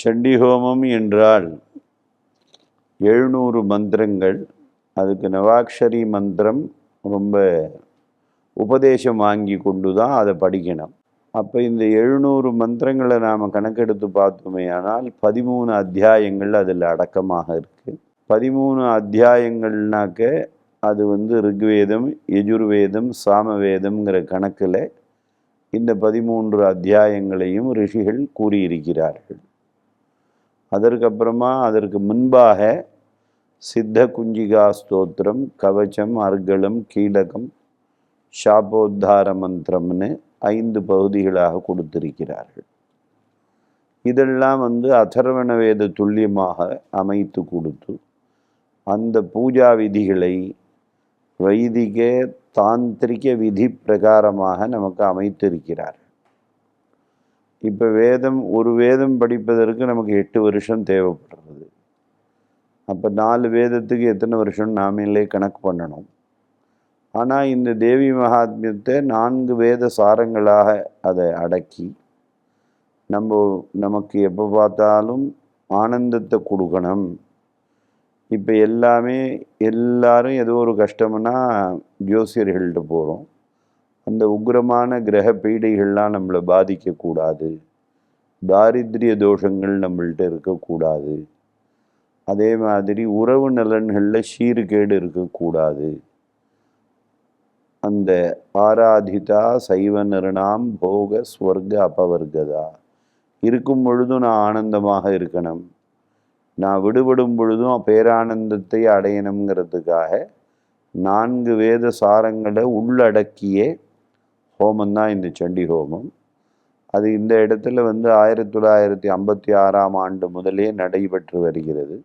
சண்டி ஹோமம் என்றால் எழுநூறு மந்திரங்கள். அதுக்கு நவாக்ஷரி மந்திரம் ரொம்ப உபதேசம் வாங்கி கொண்டு தான் அதை படிக்கணும். அப்போ இந்த எழுநூறு மந்திரங்களை நாம் கணக்கெடுத்து பார்த்தோமே ஆனால் பதிமூணு அத்தியாயங்கள் அதில் அடக்கமாக இருக்குது பதிமூணு அத்தியாயங்கள்னாக்க அது வந்து ரிக்வேதம் யஜுர்வேதம் சாமவேதம்ங்கிற கணக்கில் இந்த பதிமூன்று அத்தியாயங்களையும் ரிஷிகள் கூறியிருக்கிறார்கள். அதற்கப்புறமா அதற்கு முன்பாக சித்த குஞ்சிகா ஸ்தோத்திரம் கவச்சம் அர்கலம் கீழகம் சாபோத்தார மந்திரம்னு ஐந்து பகுதிகளாக கொடுத்திருக்கிறார்கள். இதெல்லாம் வந்து அதர்வண வேத துல்லியமாக அமைத்து கொடுத்து அந்த பூஜா விதிகளை வைதிக தாந்திரிக விதி பிரகாரமாக நமக்கு அமைத்திருக்கிறார்கள். இப்போ வேதம் ஒரு வேதம் படிப்பதற்கு நமக்கு எட்டு வருஷம் தேவைப்படுறது. அப்போ நாலு வேதத்துக்கு எத்தனை வருஷம் நாமளே கணக்கு பண்ணணும். ஆனால் இந்த தேவி மகாத்மியத்தை நான்கு வேத சாரங்களாக அதை அடக்கி நம்ம நமக்கு எப்போ பார்த்தாலும் ஆனந்தத்தை கொடுக்கணும். இப்போ எல்லாமே எல்லாரும் ஏதோ ஒரு கஷ்டம்னா ஜோசியர்கள்ட்ட போகிறோம் அந்த உக்ரமான கிரக பீடைகள்லாம் நம்மளை பாதிக்கக்கூடாது. தாரித்ரிய தோஷங்கள் நம்மள்கிட்ட இருக்கக்கூடாது. அதே மாதிரி உறவு நலன்களில் சீர்கேடு இருக்கக்கூடாது. அந்த ஆராதிதா சைவ நிருணாம் போக ஸ்வர்க அபவர்கதா. இருக்கும் பொழுதும் நான் ஆனந்தமாக இருக்கணும். நான் விடுபடும் பொழுதும் பேரானந்தத்தை அடையணுங்கிறதுக்காக நான்கு வேத சாரங்களை உள்ளடக்கிய ஹோமம் தான் இந்த சண்டி ஹோமம். அது இந்த இடத்துல வந்து ஆயிரத்தி தொள்ளாயிரத்தி ஐம்பத்தி ஆறாம் ஆண்டு முதலே நடைபெற்று வருகிறது.